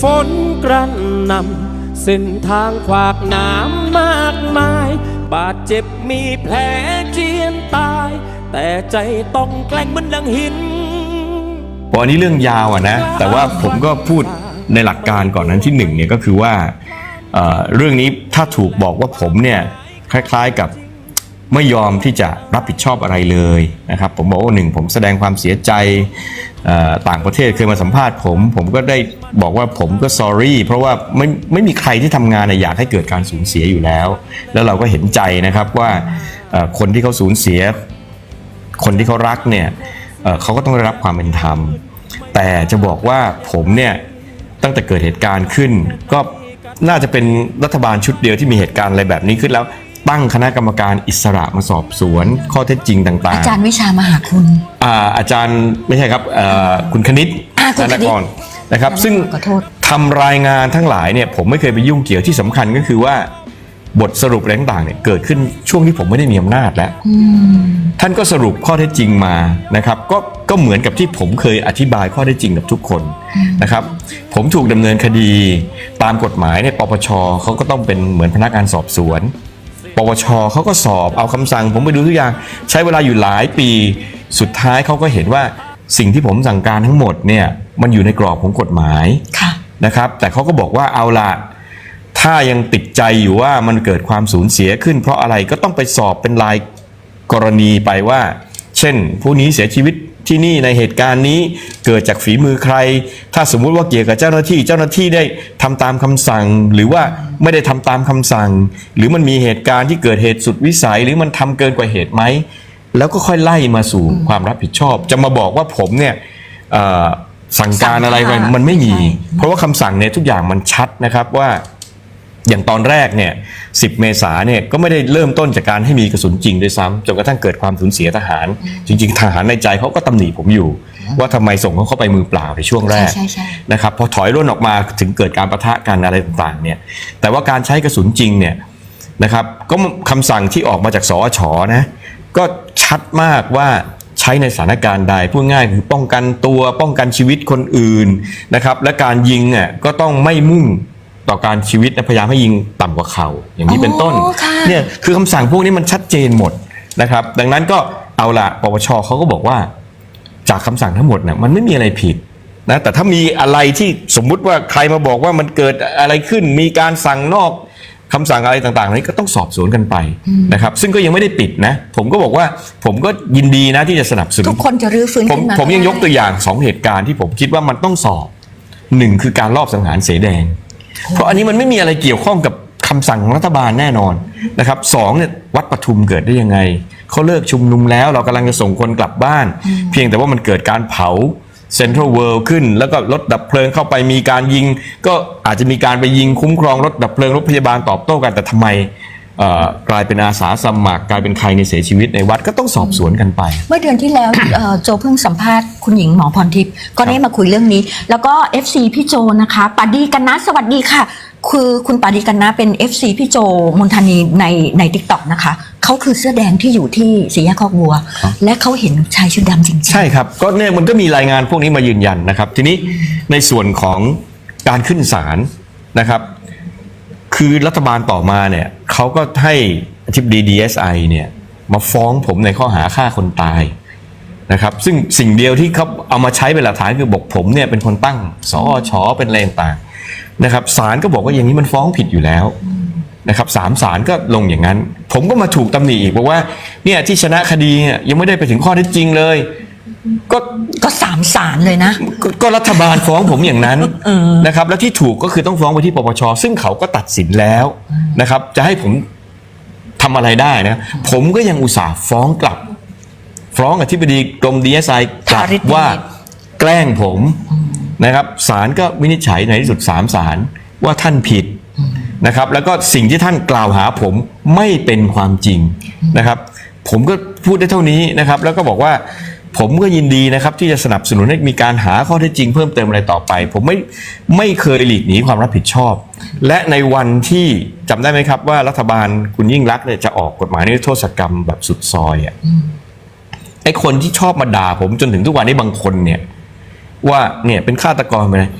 ฝนกระหนำเส้นทางขวากน้ำมากมาย บาดเจ็บมีแผลเจียนตาย แต่ใจต้องแกล้งเหมันดังหินพออันนี้เรื่องยาวอะนะ แต่ว่าผมก็พูดในหลักการก่อนนั้นที่หนึ่งเนี่ยก็คือว่าเอ่อเรื่องนี้ถ้าถูกบอกว่าผมเนี่ยคล้ายๆกับ ไม่ยอมที่จะรับผิดชอบอะไรเลยนะครับ ผมบอกว่าหนึ่งผมแสดงความเสียใจต่างประเทศเคยมาสัมภาษณ์ผม ผมก็ได้บอกว่าผมก็ sorry เพราะว่าไม่ไม่มีใครที่ทำงานน่ะอยากให้เกิดการสูญเสียอยู่แล้ว แล้วเราก็เห็นใจนะครับว่าคนที่เขาสูญเสีย คนที่เขารักเนี่ยเขาก็ต้องได้รับความเป็นธรรม แต่จะบอกว่าผมเนี่ยตั้งแต่เกิดเหตุการณ์ขึ้น ก็น่าจะเป็นรัฐบาลชุดเดียวที่มีเหตุการณ์อะไรแบบนี้ขึ้นแล้ว ตั้งคณะกรรมการอิสระมาสอบสวน ข้อเท็จจริงต่าง อาจารย์วิชามหาคุณ ๆอาอาจารย์ไม่ใช่ครับเอ่อคุณคณิตอ่าคุณคณิตนกรนะครับ ซึ่งขอโทษ ทำรายงานทั้งหลายเนี่ยผมไม่เคยไปยุ่งเกี่ยวที่สำคัญก็คือว่า บทสรุปอะไรต่างๆเนี่ยเกิดขึ้นช่วงที่ผมไม่ได้มีอำนาจแล้ว อืม ท่านก็สรุปข้อเท็จจริงมานะครับก็ก็เหมือนกับที่ผมเคยอธิบายข้อเท็จจริงกับทุกคนนะครับ ผมถูกดำเนินคดีตามกฎหมายเนี่ยปปชเขาก็ต้องเป็นเหมือนพนักงานสอบสวน ปปชเขาก็สอบเอาคำสั่ง ผมไปดูทุกอย่าง ใช้เวลาอยู่หลายปี สุดท้ายเขาก็เห็นว่าสิ่งที่ผมสั่งการทั้งหมดเนี่ยมันอยู่ในกรอบของกฎหมายค่ะนะครับ แต่เขาก็บอกว่าเอาละถ้ายังติดใจอยู่ว่ามันเกิดความสูญเสียขึ้น เพราะอะไรก็ต้องไปสอบเป็นรายกรณีไปว่า เช่น ผู้นี้เสียชีวิต ที่นี่ในเหตุการณ์นี้เกิดจากฝีมือใคร ถ้าสมมุติว่าเกี่ยวกับเจ้าหน้าที่ เจ้าหน้าที่ได้ทำตามคำสั่ง หรือว่าไม่ได้ทำตามคำสั่ง หรือมันมีเหตุการณ์ที่เกิดเหตุสุดวิสัย หรือมันทำเกินกว่าเหตุไหมแล้วก็ค่อยไล่มาสู่ความรับผิดชอบ จะมาบอกว่าผมเนี่ยเอ่อสั่งการอะไรไปสั่งการมันไม่มีใช่เพราะว่าคำสั่งเนี่ยทุกอย่างมันชัดนะครับว่า อย่างตอนแรกเนี่ย 10 เมษาเนี่ยก็ไม่ได้เริ่มต้นจากการให้มีกระสุนจริงด้วยซ้ำจนกระทั่งเกิดความสูญเสียทหาร จริง ๆ ทหารในใจเขาก็ตำหนิผมอยู่ ว่าทำไมส่งเขาเข้าไปมือเปล่าในช่วงแรกใช่ใช่ใช่นะครับพอถอยร่นออกมาถึงเกิดการประทะกันอะไรต่างๆเนี่ยแต่ว่าการใช้กระสุนจริงเนี่ยนะครับก็คำสั่งที่ออกมาจากสอชนะก็ชัดมากว่าใช้ในสถานการณ์ใดพูดง่ายคือป้องกันตัวป้องกันชีวิตคนอื่นนะครับและการยิงอะก็ต้องไม่มุ่ง ต่อการชีวิตนะพยายามให้ยิงต่ำกว่าเข่าอย่างนี้เป็นต้นอ๋อค่ะ เนี่ยคือคำสั่งพวกนี้มันชัดเจนหมดนะครับ ดังนั้นก็เอาละปปชเขาก็บอกว่า จากคำสั่งทั้งหมดเนี่ยมันไม่มีอะไรผิดนะแต่ถ้ามีอะไรที่สมมุติว่าใครมาบอกว่ามันเกิดอะไรขึ้น มีการสั่งนอกคำสั่งอะไรต่างๆนี้ก็ต้องสอบสวนกันไปนะครับ ซึ่งก็ยังไม่ได้ปิดนะ ผมก็บอกว่าผมก็ยินดีนะที่จะสนับสนุทุน กคนจะรื้อฟื้นผมขึ้นมาผมยังยกตัวได้อย่างสองเหตุการณ์ที่ผมคิดว่ามันต้องสอบหนึ่งคือการลอบสังหารเสแดง เพราะอันนี้มันไม่มีอะไรเกี่ยวข้องกับคำสั่งของรัฐบาลแน่นอนนะครับสองเนี่ยวัดปทุมเกิดได้ยังไงเขาเลิกชุมนุมแล้วเรากำลังจะส่งคนกลับบ้าน เพียงแต่ว่ามันเกิดการเผาเซ็นทรัลเวิลด์ขึ้น แล้วก็รถดับเพลิงเข้าไปมีการยิง ก็อาจจะมีการไปยิงคุ้มครองรถดับเพลิงรถพยาบาลตอบโต้กันแต่ทำไมเอ่อ กลายเป็นอาสาสมัคร กลายเป็นใครในยเสียชีวิตในวัดก็ต้องสอบสวนกันไป เมื่อเดือนที่แล้ว เอ่อโจเพิ่งสัมภาษณ์คุณหญิงหมอพรทิพย์ก็ได้มาคุยเรื่องนี้ แล้วก็ FC พี่โจนะคะปาดีกันนะสวัสดีค่ะ คือคุณปาดีกันนะเป็น FC พี่โจมนทานีในในทิกตอกนะคะเขาคือเสื้อแดงที่อยู่ที่สี่แยกคอกวัว และเขาเห็นชายชุดดำจริงๆ ใช่ครับ ก็เนี่ยมันก็มีรายงานพวกนี้มายืนยันนะครับ ทีนี้ในส่วนของการขึ้นศาลนะครับ คือรัฐบาลต่อมาเนี่ยเขาก็ให้อธิบดี DSI เนี่ยมาฟ้องผมในข้อหาฆ่าคนตายนะครับ ซึ่งสิ่งเดียวที่เขาเอามาใช้เป็นหลักฐานคือบอกผมเนี่ยเป็นคนตั้งสอชอเป็นอะไรต่างๆนะครับศาลก็บอกว่าอย่างนี้มันฟ้องผิดอยู่แล้วนะครับสามศาลก็ลงอย่างนั้น ผมก็มาถูกตำหนิอีกบอกว่าเนี่ยที่ชนะคดีเนี่ยยังไม่ได้ไปถึงข้อเท็จจริงเลย ก็ก็สามสารเลยนะ ก็ก็รัฐบาลฟ้องผมอย่างนั้นนะครับ แล้วที่ถูกก็คือต้องฟ้องไปที่ปปชซึ่งเขาก็ตัดสินแล้วนะครับ จะให้ผมทำอะไรได้นะ ผมก็ยังอุตส่าห์ฟ้องกลับ ฟ้องอธิบดีกรมดีเอสไอกลับภาริชว่าแกล้งผมนะครับศาลก็วินิจฉัยในที่สุดสามศาลว่าท่านผิดนะครับ แล้วก็สิ่งที่ท่านกล่าวหาผมไม่เป็นความจริงนะครับ ผมก็พูดได้เท่านี้นะครับ แล้วก็บอกว่า ผมก็ยินดีนะครับที่จะสนับสนุนให้มีการหาข้อเท็จจริงเพิ่มเติมอะไรต่อไป ผมไม่ไม่เคยหลีกหนีความรับผิดชอบ และในวันที่จำได้ไหมครับว่ารัฐบาลคุณยิ่งรักเนี่ยจะออกกฎหมายนิรโทษกรรมแบบสุดซอยอะไอ้คนที่ชอบมาด่าผมจนถึงทุกวันนี้บางคนเนี่ย ว่าเนี่ยเป็นฆาตกรไปเลย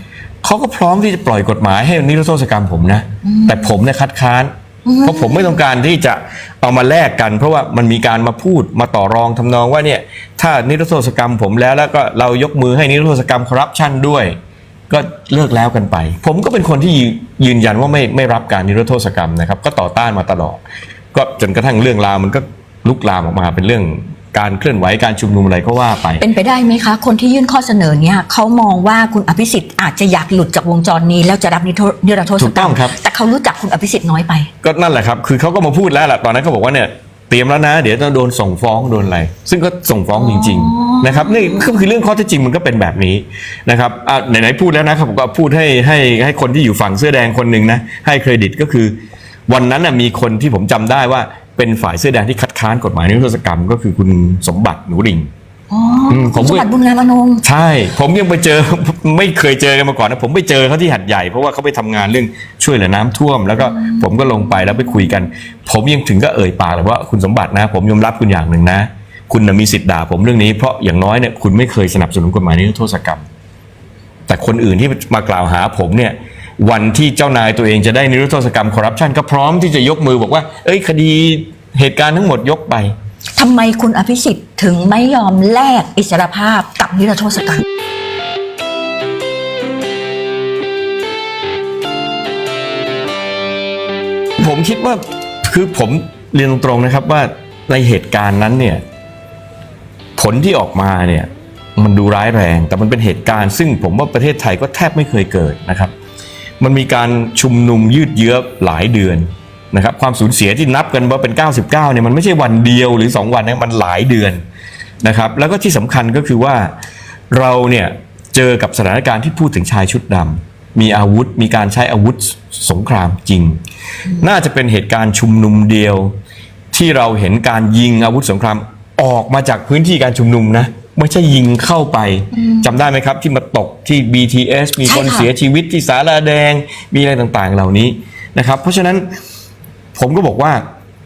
เขาก็พร้อมที่จะปล่อยกฎหมายให้นิรโทษกรรมผมนะ แต่ผมเนี่ยคัดค้าน เพราะผมไม่ต้องการที่จะเอามาแลกกัน เพราะว่ามันมีการมาพูดมาต่อรองทำนองว่าเนี่ยถ้านิรโทษกรรมผมแล้วแล้วก็เรายกมือให้นิรโทษกรรมคอร์รัปชันด้วย ก็เลิกแล้วกันไป ผมก็เป็นคนที่ยืยืนยันว่าไม่ไม่รับการนิรโทษกรรมนะครับ ก็ต่อต้านมาตลอด ก็จนกระทั่งเรื่องราวมันก็ลุกลามออกมาเป็นเรื่อง การเคลื่อนไหวการชุมนุมอะไรก็ว่าไป เป็นไปได้ไหมคะ คนที่ยื่นข้อเสนอเนี่ยเขามองว่าคุณอภิสิทธิ์อาจจะอยากหลุดจากวงจรนี้ แล้วจะรับนิโทษนิรโทษถูกกรต้รอมงครับ แต่เขารู้จักคุณอภิสิทธิ์น้อยไป ก็นั่นแหละครับคือเขาก็มาพูดแล้วแหละตอนนั้นเขาบอกว่าเนี่ยเตรียมแล้วนะ เดี๋ยวจะโดนส่งฟ้องโดนอะไรซึ่งก็ส่งฟ้องจริงๆนะครับนี่ก็คือเรื่องข้อเท็จจริงมันก็เป็นแบบนี้นะครับอะไหนๆพูดแล้วนะครับผมก็พูดให้ให้ให้คนที่อยู่ฝั่งเสื้อแดงคนหนึ่งนะให้เครดิตก็คือ วันนั้นน่ะมีคนที่ผมจำได้ว่า เป็นฝ่ายเสื้อแดงที่คัดค้านกฎหมายนิรโทษกรรม ก็คือคุณสมบัติหนูดิ่งอ๋อมผมคุณสมบัติบุญงามอนงค์ใช่ ผมยังไปเจอ ไม่เคยเจอกันมาก่อนนะผมไปเจอเขาที่หัดใหญ่ เพราะว่าเขาไปทำงานเรื่องช่วยเหลือน้ำท่วม แล้วก็ผมก็ลงไปแล้วไปคุยกัน ผมยังถึงก็เอ่ยปากเลยว่าคุณสมบัตินะ ผมยอมรับคุณอย่างหนึ่งนะ คุณนะมีสิทธิ์ด่าผมเรื่องนี้เพราะอย่างน้อยเนี่ยคุณไม่เคยสนับสนุนกฎหมายนิรโทษกรรม แต่คนอื่นที่มากล่าวหาผมเนี่ย วันที่เจ้านายตัวเองจะได้นิรโทษกรรมคอร์รัปชันก็พร้อมที่จะยกมือบอกว่า เอ้ยคดีเหตุการณ์ทั้งหมดยกไปทำไมคุณอภิสิทธิ์ถึงไม่ยอมแลกอิสรภาพกับนิรโทษกรรมผมคิดว่าคือผมเรียนตรงๆนะครับว่าในเหตุการณ์นั้นเนี่ยผลที่ออกมาเนี่ยมันดูร้ายแรง แต่มันเป็นเหตุการณ์ซึ่งผมว่าประเทศไทยก็แทบไม่เคยเกิดนะครับ มันมีการชุมนุมยืดเยื้อหลายเดือนนะครับความสูญเสียที่นับกันว่าเป็น 99เนี่ยมันไม่ใช่วันเดียวหรือ 2 วันนะมันหลายเดือนนะครับแล้วก็ที่สำคัญก็คือว่าเราเนี่ยเจอกับสถานการณ์ที่พูดถึงชายชุดดำมีอาวุธมีการใช้อาวุธสงครามจริง น่าจะเป็นเหตุการณ์ชุมนุมเดียว ที่เราเห็นการยิงอาวุธสงครามออกมาจากพื้นที่การชุมนุมนะ ไม่ใช่ยิงเข้าไปจำได้ไหมครับที่มาตกที่ BTS มีคนใช่ค่ะ เสียชีวิตที่สาราแดงมีอะไรต่างๆเหล่านี้นะครับ เพราะฉะนั้นผมก็บอกว่า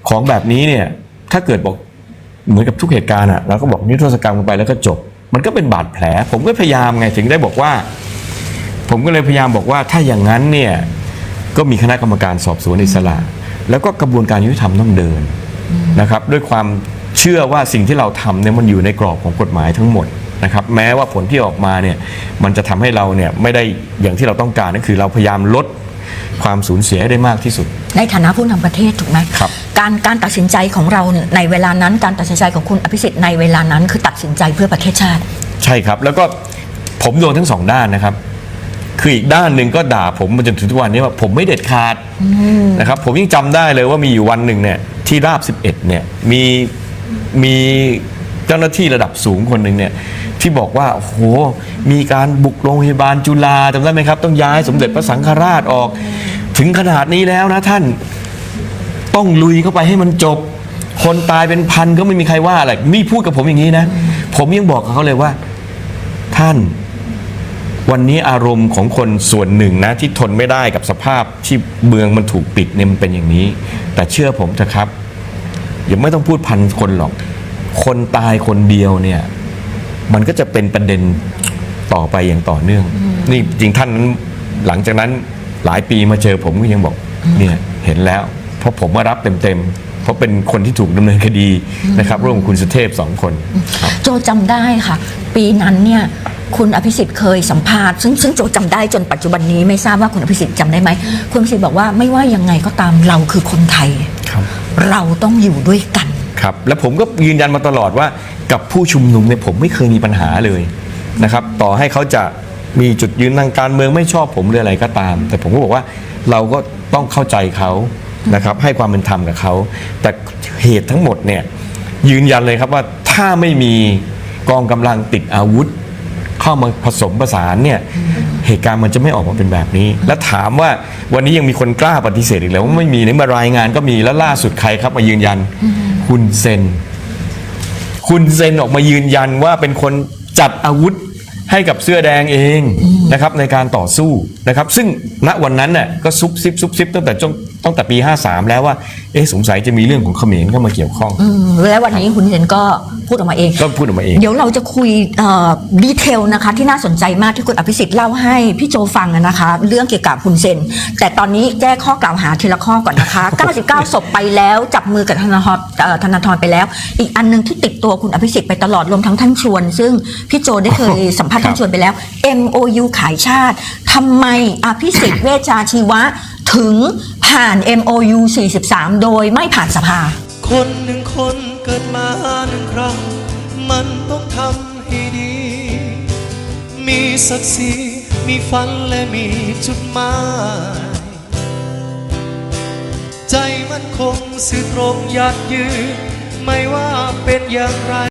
ของแบบนี้เนี่ยถ้าเกิดบอกเหมือนกับทุกเหตุการณ์อะเราก็บอกนิรโทษกรรมกันไปแล้วก็จบ มันก็เป็นบาดแผล ผมก็พยายามไงถึงได้บอกว่า ผมก็เลยพยายามบอกว่าถ้าอย่างนั้นเนี่ย ก็มีคณะกรรมการสอบสวนอิสระ แล้วก็กระบวนการยุติธรรมต้องเดินนะครับ ด้วยความ เชื่อว่าสิ่งที่เราทำเนี่ยมันอยู่ในกรอบของกฎหมายทั้งหมดนะครับแม้ว่าผลที่ออกมาเนี่ยมันจะทำให้เราเนี่ยไม่ได้อย่างที่เราต้องการนั่นคือเราพยายามลดความสูญเสียให้ได้มากที่สุด ในฐานะผู้นำประเทศถูกไหมครับการการตัดสินใจของเราเนี่ยในเวลานั้น การตัดสินใจของคุณอภิสิทธิ์ในเวลานั้นคือตัดสินใจเพื่อประเทศชาติ ใช่ครับ แล้วก็ผมโดนทั้งสองด้านนะครับ คืออีกด้านหนึ่งก็ด่าผมมาจนถึงทุกวันนี้ว่าผมไม่เด็ดขาดนะครับผมยังจำได้เลยว่ามีอยู่วันหนึ่งเนี่ยที่ราบ 11เนี่ยมี มีเจ้าหน้าที่ระดับสูงคนหนึ่งเนี่ยที่บอกว่าโอ้โหมีการบุกโรงพยาบาลจุฬาจำได้ไหมครับ ต้องย้ายสมเด็จพระสังฆราชออก ถึงขนาดนี้แล้วนะท่านต้องลุยเข้าไปให้มันจบ คนตายเป็นพันก็ไม่มีใครว่าอะไรนี่พูดกับผมอย่างนี้นะ ผมยังบอกกับเขาเลยว่า ท่านวันนี้อารมณ์ของคนส่วนหนึ่งนะ ที่ทนไม่ได้กับสภาพที่เมืองมันถูกปิดเนี่ยมันเป็นอย่างนี้ แต่เชื่อผมเถอะครับ ย่าไม่ต้องพูดพันคนหรอก คนตายคนเดียวเนี่ย มันก็จะเป็นประเด็นต่อไปอย่างต่อเนื่อง นี่จริงท่านนั้นหลังจากนั้นหลายปีมาเจอผมก็ยังบอกเนี่ยเห็นแล้ว เพราะผมมารับเต็มๆเพราะเป็นคนที่ถูกดำเนินคดีนะครับ ร่วมกับคุณสุเทพสองคนครับโจจำได้ค่ะ ปีนั้นเนี่ยคุณอภิสิทธิ์เคยสัมภาษณ์ซึ่งซึ่งโจจำได้จนปัจจุบันนี้ไม่ทราบว่าคุณอภิสิทธิ์จำได้ไหมคุณอภิสิทธิ์บอกว่าไม่ว่ายังไงก็ตามเราคือคนไทยครับ เราต้องอยู่ด้วยกัน ครับ แล้วผมก็ยืนยันมาตลอดว่ากับผู้ชุมนุมเนี่ยผมไม่เคยมีปัญหาเลยนะครับ ต่อให้เขาจะมีจุดยืนทางการเมืองไม่ชอบผมหรืออะไรก็ตาม แต่ผมก็บอกว่าเราก็ต้องเข้าใจเขานะครับ ให้ความเป็นธรรมกับเขา แต่เหตุทั้งหมดเนี่ยยืนยันเลยครับว่าถ้าไม่มีกองกำลังติดอาวุธ เข้ามาผสมผสานเนี่ยเหตุการณ์มันจะไม่ออกมาเป็นแบบนี้ แล้วถามว่าวันนี้ยังมีคนกล้าปฏิเสธอีกแล้วว่าไม่มีในมารายงานก็มีแล้วล่าสุดใครครับมายืนยัน คุณเซน คุณเซนออกมายืนยันว่าเป็นคนจัดอาวุธให้กับเสื้อแดงเองนะครับในการต่อสู้นะครับ ซึ่งณวันนั้นน่ะก็ซุบซิบซุบซิบตั้งแต่ช่วง ตั้งแต่ปี 53 แล้วว่า เอ๊ะสงสัยจะมีเรื่องของเขมรเข้ามาเกี่ยวข้อง อืมแล้ววันนี้คุณเซนก็พูดออกมาเอง ก็พูดออกมาเอง เดี๋ยวเราจะคุยดีเทลนะคะ ที่น่าสนใจมากที่คุณอภิสิทธิ์เล่าให้พี่โจฟังอะนะคะ เรื่องเกี่ยวกับคุณเซน แต่ตอนนี้แก้ข้อกล่าวหาทีละข้อก่อนนะคะ 99 ศพไปแล้ว จับมือกับธนาธรเอ่อธนาธรไปแล้ว อีกอันหนึงที่ติดตัวคุณอภิสิทธิ์ไปตลอดรวมทั้งท่านชวน ซึ่งพี่โจได้เคยสัมภาษณ์ท่านชวนไปแล้ว MOU ขายชาติทำไมอภิสิทธิ์เวชชาชีวะ ถึง ผ่าน MOU 43 โดยไม่ผ่านสภา คนหนึ่งคนเกิดมาหนึ่งครั้ง มันต้องทำให้ดี มีศักดิ์ศรีมีฝันและมีจุดหมาย ใจมันคงสื่อตรงอยากยืน ไม่ว่าเป็นอย่างไร